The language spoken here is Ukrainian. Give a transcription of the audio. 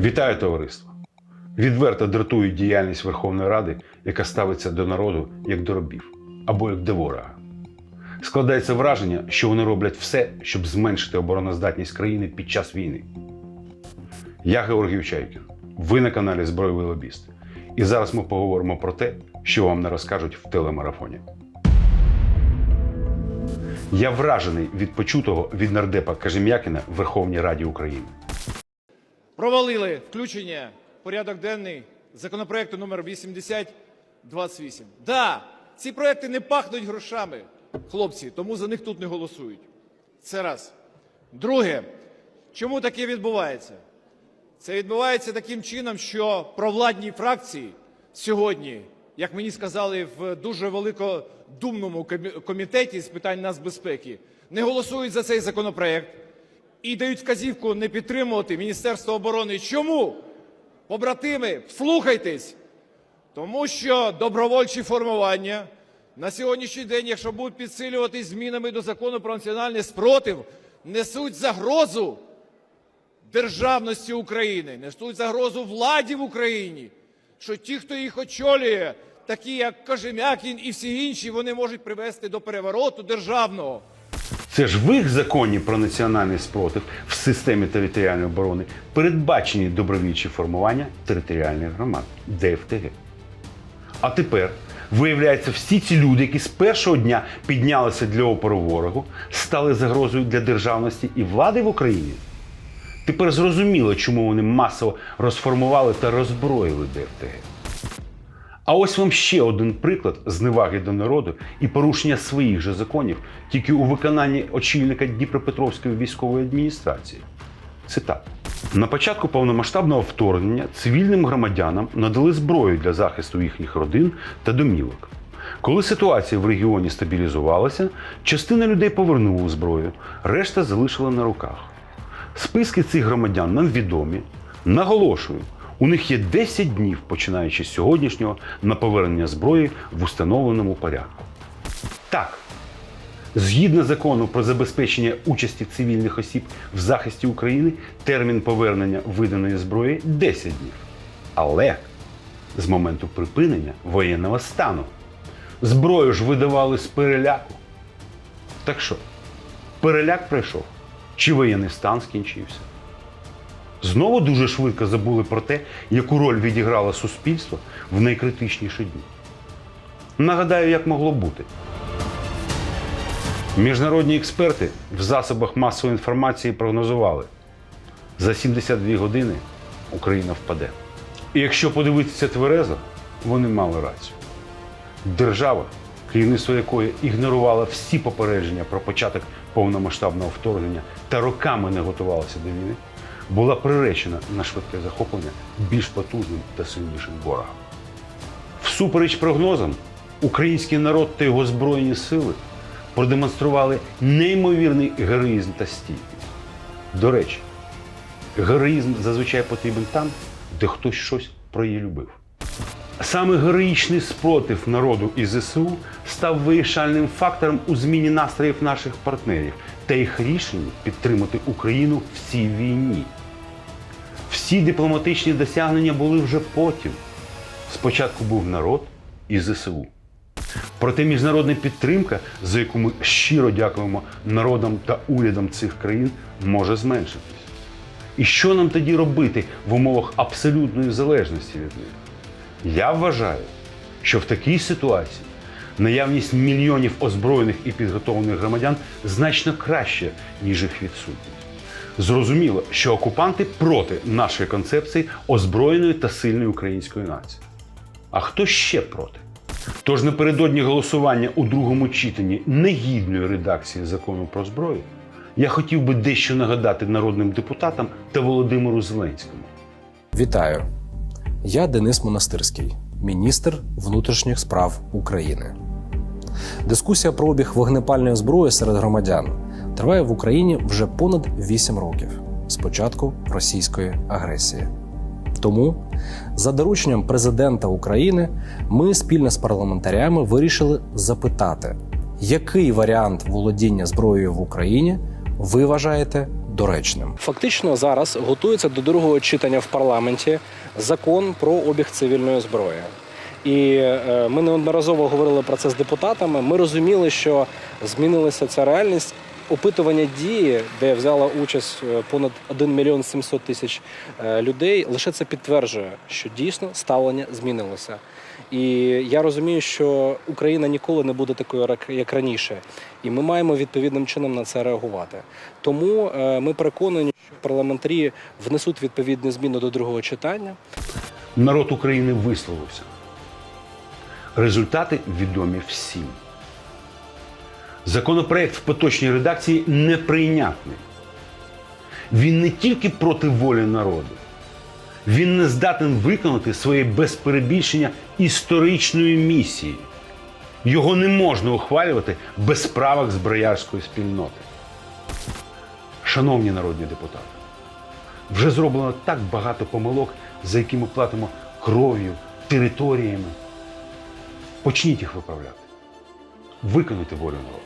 Вітаю товариство! Відверто дратує діяльність Верховної Ради, яка ставиться до народу як до робів або як до ворога. Складається враження, що вони роблять все, щоб зменшити обороноздатність країни під час війни. Я Георгій Чайкін. Ви на каналі Збройовий Лобіст. І зараз ми поговоримо про те, що вам не розкажуть в телемарафоні. Я вражений від почутого від нардепа Кажем'якіна в Верховній Раді України. Провалили включення в порядок денний законопроекту номер 8028. Да, ці проекти не пахнуть грошами, хлопці, тому за них тут не голосують. Це раз. Друге, чому таке відбувається? Це відбувається таким чином, що провладні фракції сьогодні, як мені сказали, в дуже великодумному комітеті з питань нацбезпеки, не голосують за цей законопроект і дають вказівку не підтримувати Міністерство оборони. Чому? Побратими, вслухайтесь! Тому що добровольчі формування на сьогоднішній день, якщо будуть підсилюватись змінами до закону про національний спротив, несуть загрозу державності України, несуть загрозу владі в Україні, що ті, хто їх очолює, такі як Кожем'якін і всі інші, вони можуть привести до перевороту державного. Це ж в їх законі про національний спротив в системі територіальної оборони передбачені добровільчі формування територіальних громад ДФТГ. А тепер виявляється, всі ці люди, які з першого дня піднялися для опору ворогу, стали загрозою для державності і влади в Україні. Тепер зрозуміло, чому вони масово розформували та роззброїли ДФТГ. А ось вам ще один приклад зневаги до народу і порушення своїх же законів тільки у виконанні очільника Дніпропетровської військової адміністрації. Цитата. На початку повномасштабного вторгнення цивільним громадянам надали зброю для захисту їхніх родин та домівок. Коли ситуація в регіоні стабілізувалася, частина людей повернула зброю, решта залишила на руках. Списки цих громадян нам відомі. Наголошую, у них є 10 днів, починаючи з сьогоднішнього, на повернення зброї в установленому порядку. Так, згідно закону про забезпечення участі цивільних осіб в захисті України, термін повернення виданої зброї 10 днів. Але з моменту припинення воєнного стану зброю ж видавали з переляку. Так що, переляк пройшов, чи воєнний стан скінчився? Знову дуже швидко забули про те, яку роль відіграло суспільство в найкритичніші дні. Нагадаю, як могло бути. Міжнародні експерти в засобах масової інформації прогнозували, за 72 години Україна впаде. І якщо подивитися тверезо, вони мали рацію. Держава, керівництво якої ігнорувала всі попередження про початок повномасштабного вторгнення та роками не готувалася до війни, була приречена на швидке захоплення більш потужним та сильнішим ворогом. Всупереч прогнозам, український народ та його збройні сили продемонстрували неймовірний героїзм та стійкість. До речі, героїзм зазвичай потрібен там, де хтось щось про її любив. Саме героїчний спротив народу і ЗСУ став вирішальним фактором у зміні настроїв наших партнерів та їх рішенні підтримати Україну в цій війні. Всі дипломатичні досягнення були вже потім. Спочатку був народ і ЗСУ. Проте міжнародна підтримка, за яку ми щиро дякуємо народам та урядам цих країн, може зменшитись. І що нам тоді робити в умовах абсолютної залежності від них? Я вважаю, що в такій ситуації наявність мільйонів озброєних і підготовлених громадян значно краще, ніж їх відсутність. Зрозуміло, що окупанти проти нашої концепції озброєної та сильної української нації. А хто ще проти? Тож напередодні голосування у другому читанні негідної редакції закону про зброю я хотів би дещо нагадати народним депутатам та Володимиру Зеленському. Вітаю! Я Денис Монастирський, міністр внутрішніх справ України. Дискусія про обіг вогнепальної зброї серед громадян триває в Україні вже понад 8 років з початку російської агресії. Тому, за дорученням президента України, ми спільно з парламентарями вирішили запитати, який варіант володіння зброєю в Україні ви вважаєте доречним. Фактично зараз готується до другого читання в парламенті закон про обіг цивільної зброї. І е, ми неодноразово говорили про це з депутатами. Ми розуміли, що змінилася ця реальність. Опитування дії, де взяла участь е, понад 1 мільйон 700 тисяч е, людей, лише це підтверджує, що дійсно ставлення змінилося. І я розумію, що Україна ніколи не буде такою, як- раніше, і ми маємо відповідним чином на це реагувати. Тому ми переконані, що парламентарі внесуть відповідні зміни до другого читання. Народ України висловився. Результати відомі всім. Законопроект в поточній редакції неприйнятний. Він не тільки проти волі народу, він не здатен виконати своєї без перебільшення історичної місії. Його не можна ухвалювати без правок зброярської спільноти. Шановні народні депутати, вже зроблено так багато помилок, за які ми платимо кров'ю, територіями. Почніть їх виправляти. Виконуйте волю народу.